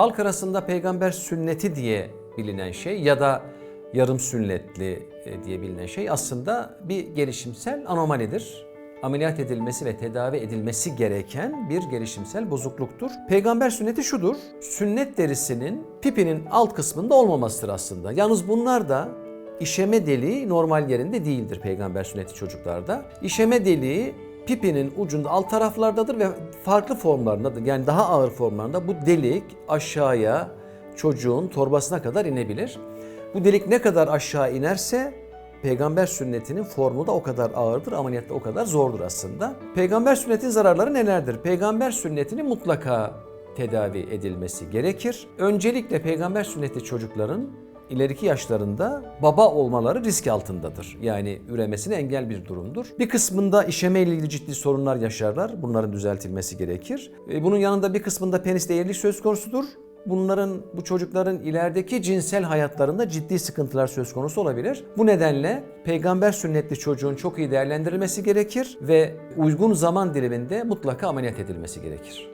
Halk arasında peygamber sünneti diye bilinen şey ya da yarım sünnetli e, diye bilinen şey aslında bir gelişimsel anomalidir. Ameliyat edilmesi ve tedavi edilmesi gereken bir gelişimsel bozukluktur. Peygamber sünneti şudur. Sünnet derisinin pipinin alt kısmında olmamasıdır aslında. Yalnız bunlar da işeme deliği normal yerinde değildir peygamber sünneti çocuklarda. İşeme deliği pipinin ucunda alt taraflardadır ve farklı formlarındadır. Yani daha ağır formlarında bu delik aşağıya çocuğun torbasına kadar inebilir. Bu delik ne kadar aşağı inerse peygamber sünnetinin formu da o kadar ağırdır, ameliyatta o kadar zordur aslında. Peygamber sünnetin zararları nelerdir? Peygamber sünnetinin mutlaka tedavi edilmesi gerekir. Öncelikle peygamber sünneti çocukların ileriki yaşlarında baba olmaları risk altındadır. Yani üremesine engel bir durumdur. Bir kısmında işeme ile ilgili ciddi sorunlar yaşarlar. Bunların düzeltilmesi gerekir. E, Bunun yanında bir kısmında peniste eğrilik söz konusudur. Bunların, bu çocukların ilerideki cinsel hayatlarında ciddi sıkıntılar söz konusu olabilir. Bu nedenle peygamber sünnetli çocuğun çok iyi değerlendirilmesi gerekir ve uygun zaman diliminde mutlaka ameliyat edilmesi gerekir.